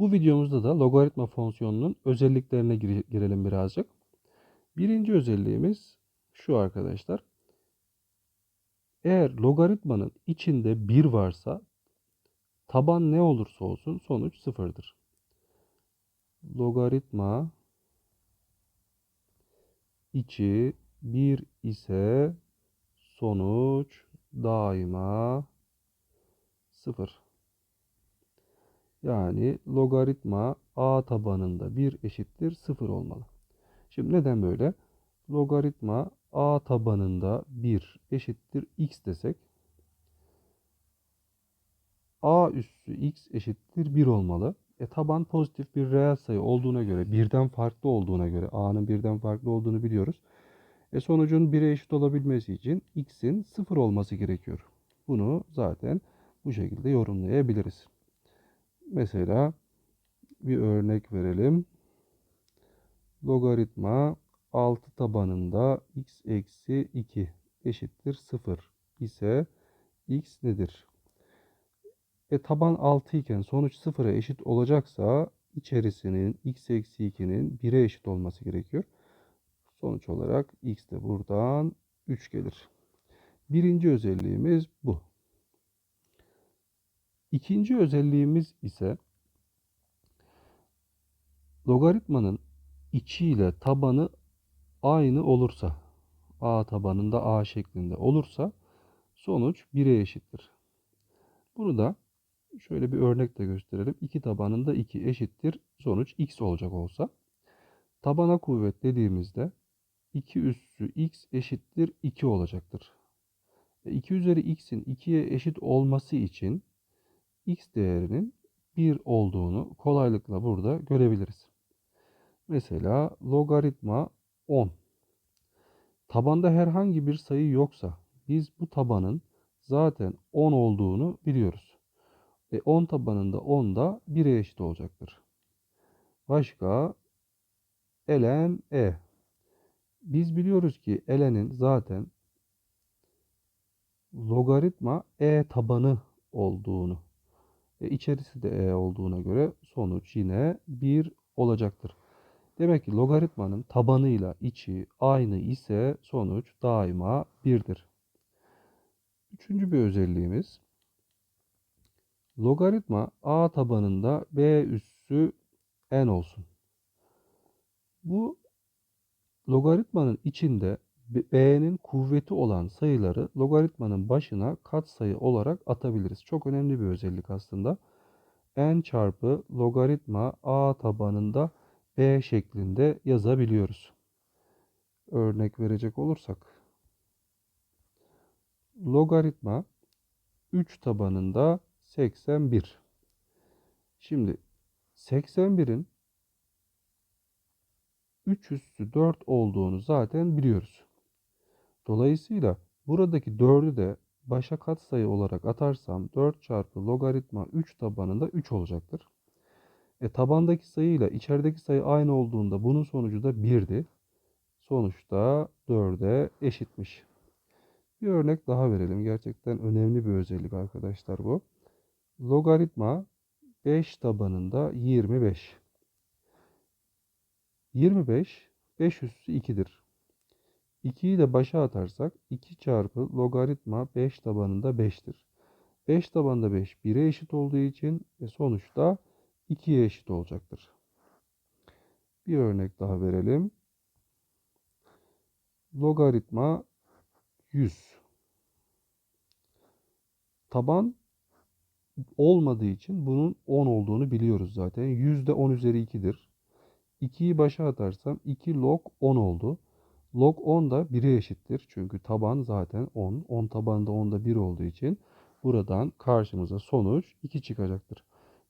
Bu videomuzda da logaritma fonksiyonunun özelliklerine gire- girelim birazcık. Birinci özelliğimiz şu arkadaşlar. Eğer logaritmanın içinde 1 varsa taban ne olursa olsun sonuç sıfırdır. Logaritma içi 1 ise sonuç daima sıfır. Yani logaritma a tabanında 1 eşittir 0 olmalı. Şimdi neden böyle? Logaritma a tabanında 1 eşittir x desek a üssü x eşittir 1 olmalı. E taban pozitif bir reel sayı olduğuna göre, birden farklı olduğuna göre, a'nın birden farklı olduğunu biliyoruz. E sonucun 1'e eşit olabilmesi için x'in 0 olması gerekiyor. Bunu zaten bu şekilde yorumlayabiliriz. Mesela bir örnek verelim. Logaritma 6 tabanında x eksi 2 eşittir 0 ise x nedir? E taban 6 iken sonuç 0'a eşit olacaksa içerisinin x eksi 2'nin 1'e eşit olması gerekiyor. Sonuç olarak x de buradan 3 gelir. Birinci özelliğimiz bu. İkinci özelliğimiz ise logaritmanın içiyle tabanı aynı olursa a tabanında a şeklinde olursa sonuç 1'e eşittir. Bunu da şöyle bir örnekle gösterelim. 2 tabanında 2 eşittir sonuç x olacak olsa tabana kuvvet dediğimizde 2 üssü x eşittir 2 olacaktır. 2 üzeri x'in 2'ye eşit olması için x değerinin 1 olduğunu kolaylıkla burada görebiliriz. Mesela logaritma 10. Tabanda herhangi bir sayı yoksa biz bu tabanın zaten 10 olduğunu biliyoruz. E 10 tabanında 10 da 1'e eşit olacaktır. Başka ln e. Biz biliyoruz ki ln'in zaten logaritma e tabanı olduğunu e, içerisi de e olduğuna göre sonuç yine 1 olacaktır. Demek ki logaritmanın tabanıyla içi aynı ise sonuç daima 1'dir. Üçüncü bir özelliğimiz logaritma a tabanında b üssü n olsun. Bu logaritmanın içinde b'nin kuvveti olan sayıları logaritmanın başına katsayı olarak atabiliriz. Çok önemli bir özellik aslında. n çarpı logaritma a tabanında b şeklinde yazabiliyoruz. Örnek verecek olursak logaritma 3 tabanında 81. Şimdi 81'in 3 üssü 4 olduğunu zaten biliyoruz. Dolayısıyla buradaki 4'ü de başa katsayı olarak atarsam 4 çarpı logaritma 3 tabanında 3 olacaktır. E tabandaki sayıyla içerideki sayı aynı olduğunda bunun sonucu da 1'di. Sonuçta 4'e eşitmiş. Bir örnek daha verelim. Gerçekten önemli bir özellik arkadaşlar bu. Logaritma 5 tabanında 25. 25 5 üssü 2'dir. 2'yi de başa atarsak 2 çarpı logaritma 5 tabanında 5'tir. 5 tabanında 5 1'e eşit olduğu için ve sonuçta 2'ye eşit olacaktır. Bir örnek daha verelim. Logaritma 100. Taban olmadığı için bunun 10 olduğunu biliyoruz zaten. 100 de 10 üzeri 2'dir. 2'yi başa atarsam 2 log 10 oldu. Log 10 da 1'e eşittir. Çünkü taban zaten 10. 10 tabanında 10 da 1 olduğu için buradan karşımıza sonuç 2 çıkacaktır.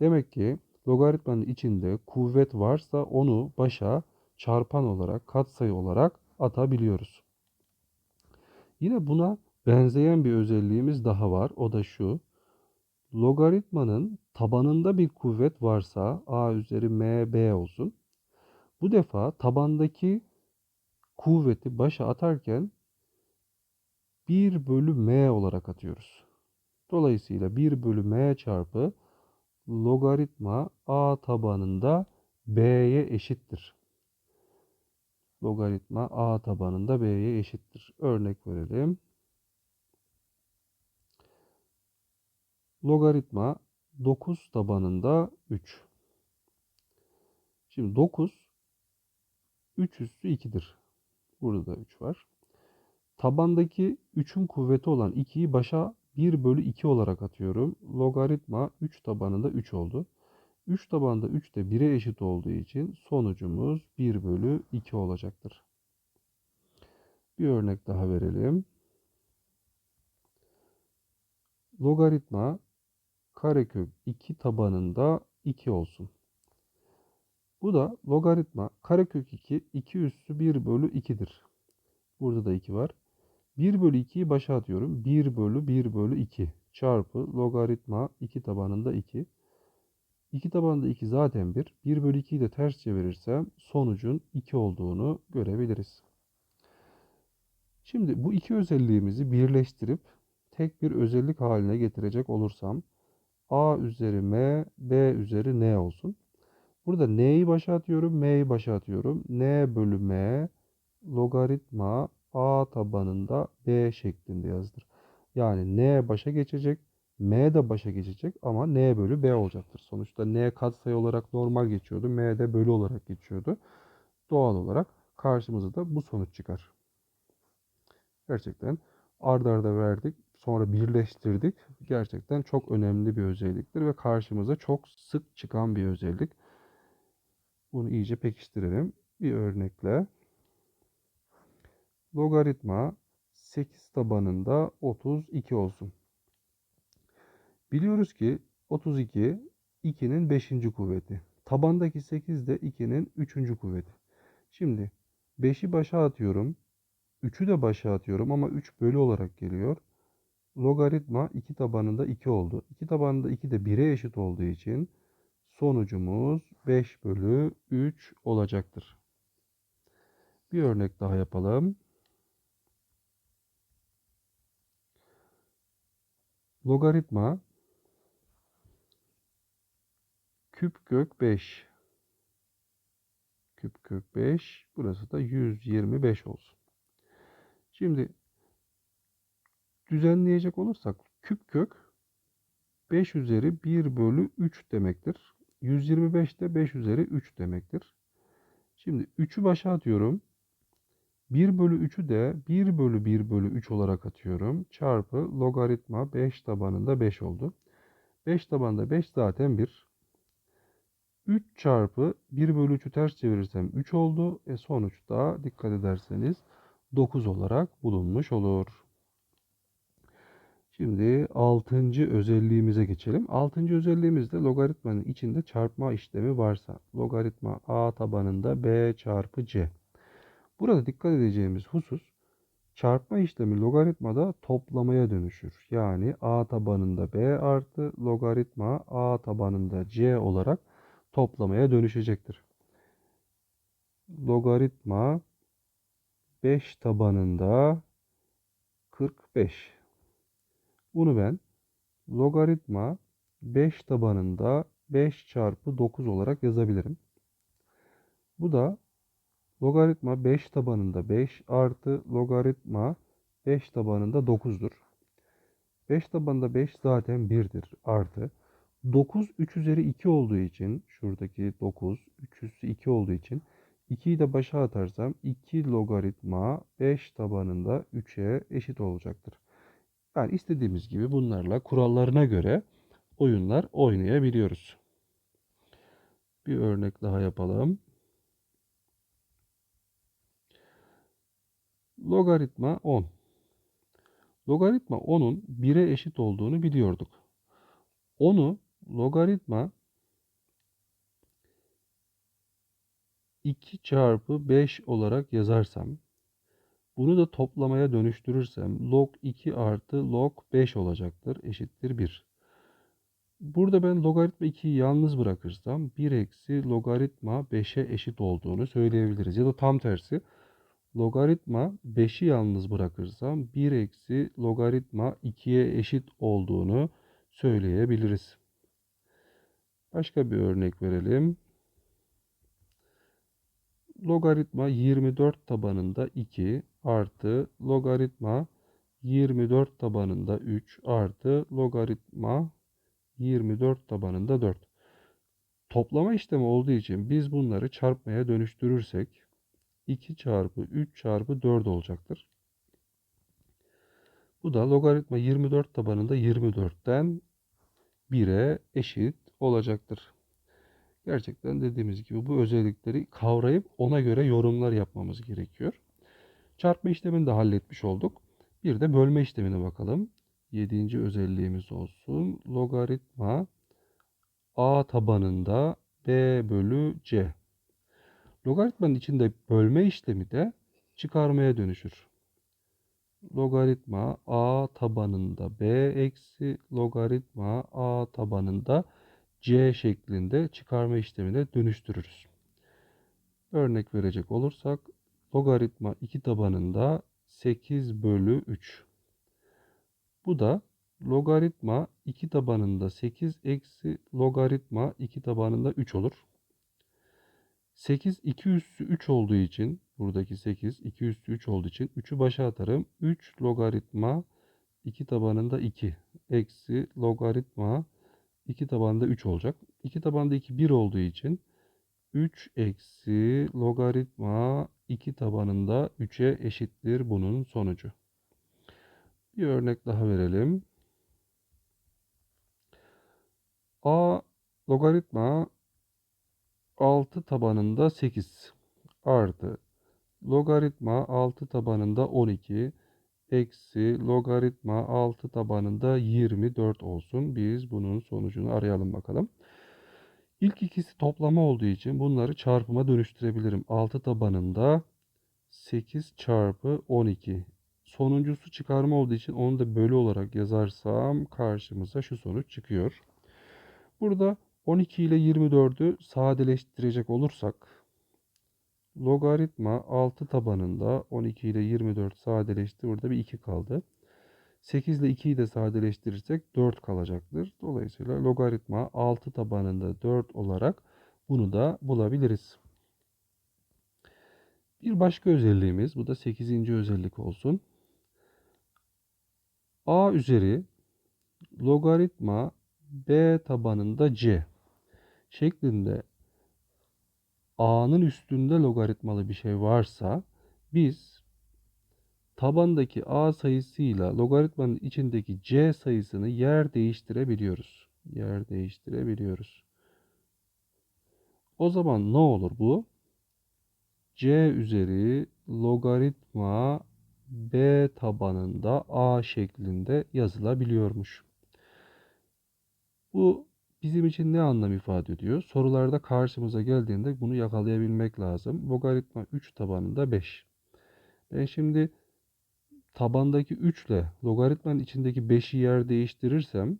Demek ki logaritmanın içinde kuvvet varsa onu başa çarpan olarak, katsayı olarak atabiliyoruz. Yine buna benzeyen bir özelliğimiz daha var. O da şu. Logaritmanın tabanında bir kuvvet varsa a üzeri mb olsun. Bu defa tabandaki kuvveti başa atarken 1 bölü m olarak atıyoruz. Dolayısıyla 1 bölü m çarpı logaritma a tabanında b'ye eşittir. Logaritma a tabanında b'ye eşittir. Örnek verelim. Logaritma 9 tabanında 3. Şimdi 9 3 üstü 2'dir. Burada da 3 var. Tabandaki 3'ün kuvveti olan 2'yi başa 1 bölü 2 olarak atıyorum. Logaritma 3 tabanında 3 oldu. 3 tabanında 3 de 1'e eşit olduğu için sonucumuz 1 bölü 2 olacaktır. Bir örnek daha verelim. Logaritma karekök 2 tabanında 2 olsun. Bu da logaritma karekök 2 2 üssü 1 bölü 2'dir. Burada da 2 var. 1 bölü 2'yi başa atıyorum. 1 bölü 1 bölü 2 çarpı logaritma 2 tabanında 2. 2 tabanında 2 zaten 1. 1 bölü 2'yi de ters çevirirsem sonucun 2 olduğunu görebiliriz. Şimdi bu iki özelliğimizi birleştirip tek bir özellik haline getirecek olursam a üzeri m, b üzeri n olsun. Burada n'yi başa atıyorum, m'yi başa atıyorum. n bölü m logaritma a tabanında b şeklinde yazılır. Yani n başa geçecek, m de başa geçecek ama n bölü b olacaktır. Sonuçta n katsayı olarak normal geçiyordu, m de bölü olarak geçiyordu. Doğal olarak karşımıza da bu sonuç çıkar. Gerçekten ard arda verdik, sonra birleştirdik. Gerçekten çok önemli bir özelliktir ve karşımıza çok sık çıkan bir özellik. Bunu iyice pekiştirelim. Bir örnekle logaritma 8 tabanında 32 olsun. Biliyoruz ki 32 2'nin 5. kuvveti. Tabandaki 8 de 2'nin 3. kuvveti. Şimdi 5'i başa atıyorum. 3'ü de başa atıyorum ama 3 bölü olarak geliyor. Logaritma 2 tabanında 2 oldu. 2 tabanında 2 de 1'e eşit olduğu için sonucumuz 5 bölü 3 olacaktır. Bir örnek daha yapalım. Logaritma küp kök 5 küp kök 5 burası da 125 olsun. Şimdi düzenleyecek olursak küp kök 5 üzeri 1 bölü 3 demektir. 125 de 5 üzeri 3 demektir. Şimdi 3'ü başa atıyorum. 1 bölü 3'ü de 1 bölü 1 bölü 3 olarak atıyorum. Çarpı logaritma 5 tabanında 5 oldu. 5 tabanında 5 zaten 1. 3 çarpı 1 bölü 3'ü ters çevirirsem 3 oldu. E sonuçta dikkat ederseniz 9 olarak bulunmuş olur. Şimdi 6. özelliğimize geçelim. 6. özelliğimizde logaritmanın içinde çarpma işlemi varsa logaritma a tabanında b çarpı c. Burada dikkat edeceğimiz husus çarpma işlemi logaritmada toplamaya dönüşür. Yani a tabanında b artı logaritma a tabanında c olarak toplamaya dönüşecektir. Logaritma 5 tabanında 45. Bunu ben logaritma 5 tabanında 5 çarpı 9 olarak yazabilirim. Bu da logaritma 5 tabanında 5 artı logaritma 5 tabanında 9'dur. 5 tabanında 5 zaten 1'dir artı 9 3 üzeri 2 olduğu için şuradaki 9 3 üssü 2 olduğu için 2'yi de başa atarsam 2 logaritma 5 tabanında 3'e eşit olacaktır. Yani istediğimiz gibi bunlarla kurallarına göre oyunlar oynayabiliyoruz. Bir örnek daha yapalım. Logaritma 10. Logaritma 10'un 1'e eşit olduğunu biliyorduk. 10'u logaritma 2 çarpı 5 olarak yazarsam bunu da toplamaya dönüştürürsem log 2 artı log 5 olacaktır. Eşittir 1. Burada ben logaritma 2'yi yalnız bırakırsam 1 eksi logaritma 5'e eşit olduğunu söyleyebiliriz. Ya da tam tersi logaritma 5'i yalnız bırakırsam 1 eksi logaritma 2'ye eşit olduğunu söyleyebiliriz. Başka bir örnek verelim. Logaritma 24 tabanında 2 artı logaritma 24 tabanında 3 artı logaritma 24 tabanında 4. Toplama işlemi olduğu için biz bunları çarpmaya dönüştürürsek 2 çarpı 3 çarpı 4 olacaktır. Bu da logaritma 24 tabanında 24'ten 1'e eşit olacaktır. Gerçekten dediğimiz gibi bu özellikleri kavrayıp ona göre yorumlar yapmamız gerekiyor. Çarpma işlemini de halletmiş olduk. Bir de bölme işlemine bakalım. Yedinci özelliğimiz olsun. Logaritma a tabanında b bölü c. Logaritmanın içinde bölme işlemi de çıkarmaya dönüşür. Logaritma a tabanında b eksi logaritma a tabanında c şeklinde çıkarma işlemine dönüştürürüz. Örnek verecek olursak logaritma 2 tabanında 8 bölü 3. Bu da logaritma 2 tabanında 8 eksi logaritma 2 tabanında 3 olur. 8 2 üssü 3 olduğu için buradaki 8 2 üssü 3 olduğu için 3'ü başa atarım. 3 logaritma 2 tabanında 2 eksi logaritma 2 tabanında 3 olacak. 2 tabanında 2 1 olduğu için 3 eksi logaritma 2 tabanında 3'e eşittir bunun sonucu. Bir örnek daha verelim. A logaritma 6 tabanında 8 artı logaritma 6 tabanında 12 eksi logaritma 6 tabanında 24 olsun. Biz bunun sonucunu arayalım bakalım. İlk ikisi toplama olduğu için bunları çarpıma dönüştürebilirim. 6 tabanında 8 çarpı 12. Sonuncusu çıkarma olduğu için onu da bölü olarak yazarsam karşımıza şu sonuç çıkıyor. Burada 12 ile 24'ü sadeleştirecek olursak logaritma 6 tabanında 12 ile 24 sadeleşti. Burada bir 2 kaldı. 8 ile 2'yi de sadeleştirirsek 4 kalacaktır. Dolayısıyla logaritma 6 tabanında 4 olarak bunu da bulabiliriz. Bir başka özelliğimiz, bu da 8. özellik olsun. A üzeri logaritma B tabanında C şeklinde A'nın üstünde logaritmalı bir şey varsa biz tabandaki A sayısıyla logaritmanın içindeki C sayısını yer değiştirebiliyoruz. Yer değiştirebiliyoruz. O zaman ne olur bu? C üzeri logaritma B tabanında A şeklinde yazılabiliyormuş. Bu bizim için ne anlam ifade ediyor? Sorularda karşımıza geldiğinde bunu yakalayabilmek lazım. Logaritma 3 tabanında 5. Ben şimdi tabandaki 3 ile logaritmanın içindeki 5'i yer değiştirirsem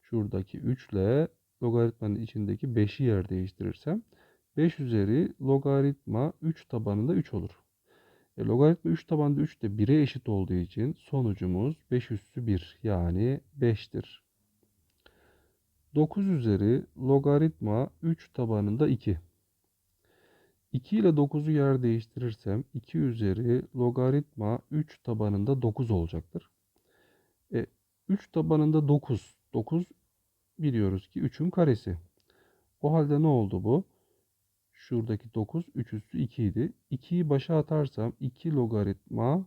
şuradaki 3 ile logaritmanın içindeki 5'i yer değiştirirsem 5 üzeri logaritma 3 tabanında 3 olur. E, logaritma 3 tabanında 3 de 1'e eşit olduğu için sonucumuz 5 üssü 1 yani 5'tir. 9 üzeri logaritma 3 tabanında 2. 2 ile 9'u yer değiştirirsem 2 üzeri logaritma 3 tabanında 9 olacaktır. E, 3 tabanında 9. 9 biliyoruz ki 3'ün karesi. O halde ne oldu bu? Şuradaki 9 3 üstü 2 idi. 2'yi başa atarsam 2 logaritma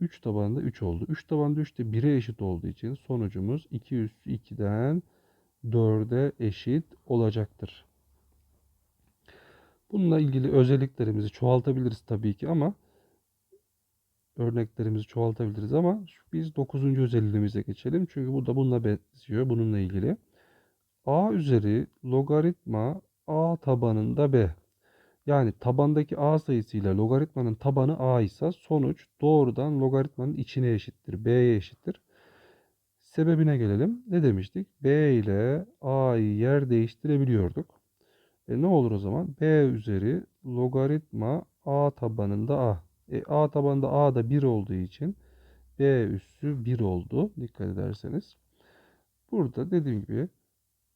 3 tabanında 3 oldu. 3 tabanında 3 de 1'e eşit olduğu için sonucumuz 2 üstü 2'den 4'e eşit olacaktır. Bununla ilgili özelliklerimizi çoğaltabiliriz tabii ki ama örneklerimizi çoğaltabiliriz ama biz 9. özelliğimize geçelim. Çünkü bu da bununla benziyor. Bununla ilgili. A üzeri logaritma A tabanında B. Yani tabandaki A sayısıyla logaritmanın tabanı A ise sonuç doğrudan logaritmanın içine eşittir. B'ye eşittir. Sebebine gelelim. Ne demiştik? B ile A'yı yer değiştirebiliyorduk. E ne olur o zaman? B üzeri logaritma A tabanında A. E, A tabanında A da 1 olduğu için B üssü 1 oldu. Dikkat ederseniz. Burada dediğim gibi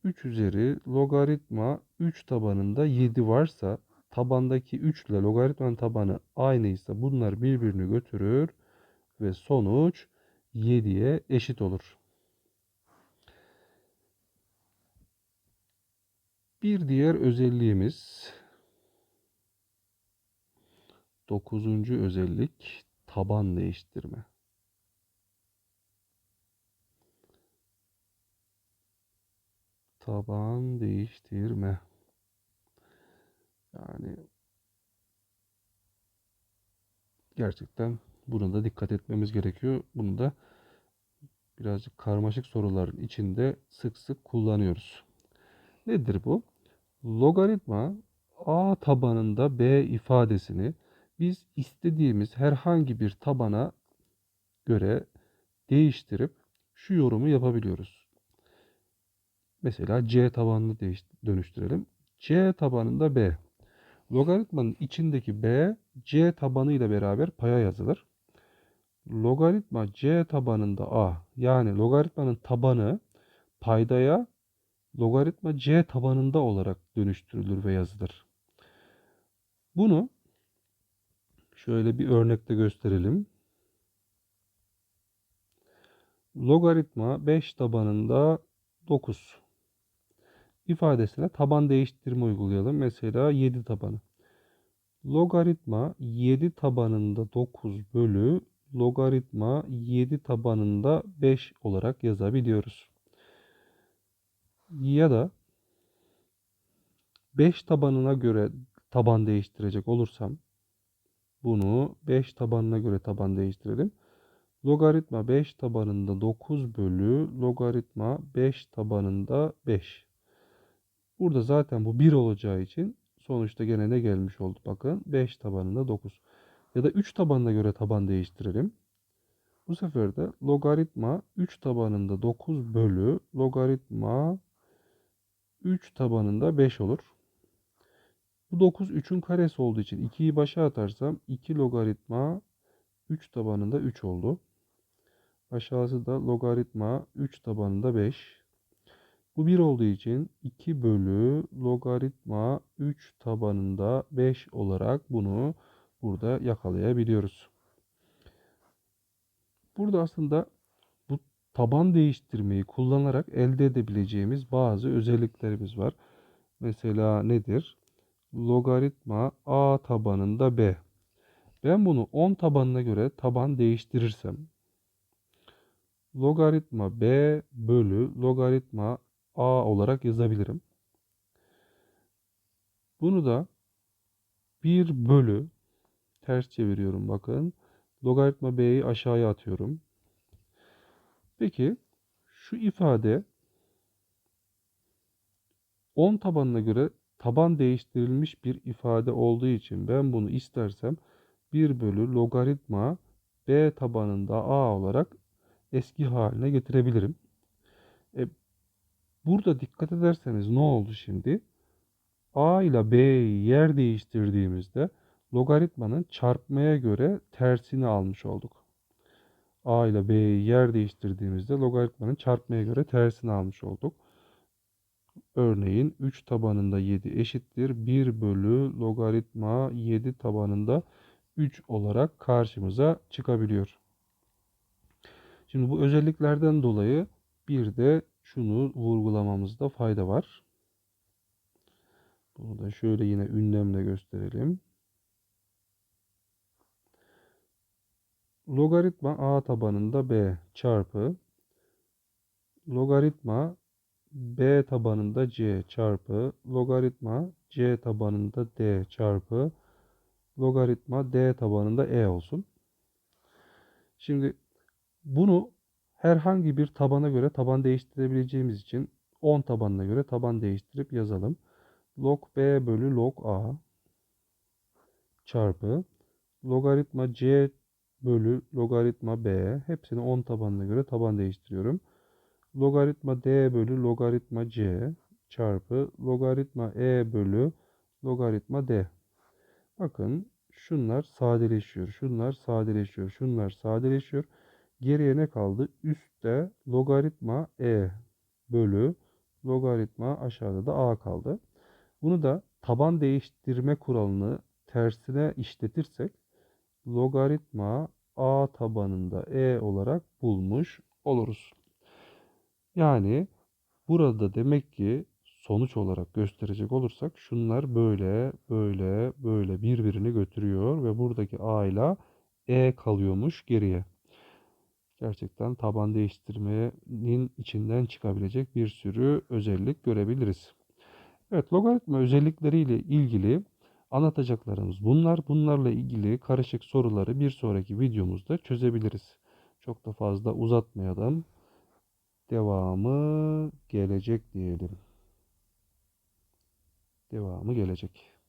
3 üzeri logaritma 3 tabanında 7 varsa tabandaki 3 ile logaritmanın tabanı aynıysa bunlar birbirini götürür ve sonuç 7'ye eşit olur. Bir diğer özelliğimiz 9. özellik taban değiştirme. Taban değiştirme. Yani gerçekten buna da dikkat etmemiz gerekiyor. Bunu da birazcık karmaşık soruların içinde sık sık kullanıyoruz. Nedir bu? Logaritma a tabanında b ifadesini biz istediğimiz herhangi bir tabana göre değiştirip şu yorumu yapabiliyoruz. Mesela c tabanını dönüştürelim. c tabanında b. Logaritmanın içindeki b c tabanı ile beraber paya yazılır. Logaritma c tabanında a yani logaritmanın tabanı paydaya logaritma c tabanında olarak dönüştürülür ve yazılır. Bunu şöyle bir örnekte gösterelim. Logaritma 5 tabanında 9 ifadesine taban değiştirme uygulayalım. Mesela 7 tabanı. Logaritma 7 tabanında 9 bölü logaritma 7 tabanında 5 olarak yazabiliyoruz. Ya da 5 tabanına göre taban değiştirecek olursam bunu 5 tabanına göre taban değiştirelim. Logaritma 5 tabanında 9 bölü logaritma 5 tabanında 5. Burada zaten bu 1 olacağı için sonuçta gene ne gelmiş oldu? Bakın 5 tabanında 9. Ya da 3 tabanına göre taban değiştirelim. Bu sefer de logaritma 3 tabanında 9 bölü logaritma 3 tabanında 5 olur. Bu 9 3'ün karesi olduğu için 2'yi başa atarsam 2 logaritma 3 tabanında 3 oldu. Aşağısı da logaritma 3 tabanında 5. Bu 1 olduğu için 2 bölü logaritma 3 tabanında 5 olarak bunu burada yakalayabiliyoruz. Burada aslında taban değiştirmeyi kullanarak elde edebileceğimiz bazı özelliklerimiz var. Mesela nedir? Logaritma a tabanında b. Ben bunu 10 tabanına göre taban değiştirirsem logaritma b bölü logaritma a olarak yazabilirim. Bunu da 1 bölü ters çeviriyorum bakın. Logaritma b'yi aşağıya atıyorum. Peki şu ifade 10 tabanına göre taban değiştirilmiş bir ifade olduğu için ben bunu istersem 1 bölü logaritma b tabanında a olarak eski haline getirebilirim. E, burada dikkat ederseniz ne oldu şimdi? a ile b'yi yer değiştirdiğimizde logaritmanın çarpmaya göre tersini almış olduk. A ile b'yi yer değiştirdiğimizde logaritmanın çarpmaya göre tersini almış olduk. Örneğin 3 tabanında 7 eşittir 1 bölü logaritma 7 tabanında 3 olarak karşımıza çıkabiliyor. Şimdi bu özelliklerden dolayı bir de şunu vurgulamamızda fayda var. Bunu da şöyle yine ünlemle gösterelim. Logaritma a tabanında b çarpı logaritma b tabanında c çarpı logaritma c tabanında d çarpı logaritma d tabanında e olsun. Şimdi bunu herhangi bir tabana göre taban değiştirebileceğimiz için 10 tabanına göre taban değiştirip yazalım. Log b bölü log a çarpı logaritma c bölü logaritma b hepsini 10 tabanına göre taban değiştiriyorum. Logaritma d bölü logaritma c çarpı logaritma e bölü logaritma d. Bakın şunlar sadeleşiyor, şunlar sadeleşiyor, şunlar sadeleşiyor. Geriye ne kaldı? Üstte logaritma e bölü Logaritma aşağıda da a kaldı. Bunu da taban değiştirme kuralını tersine işletirsek logaritma a tabanında e olarak bulmuş oluruz. Yani burada demek ki sonuç olarak gösterecek olursak şunlar böyle böyle böyle birbirini götürüyor ve buradaki a ile e kalıyormuş geriye. Gerçekten taban değiştirmenin içinden çıkabilecek bir sürü özellik görebiliriz. Evet, logaritma özellikleriyle ilgili anlatacaklarımız bunlar. Bunlarla ilgili karışık soruları bir sonraki videomuzda çözebiliriz. Çok da fazla uzatmayalım. Devamı gelecek diyelim. Devamı gelecek.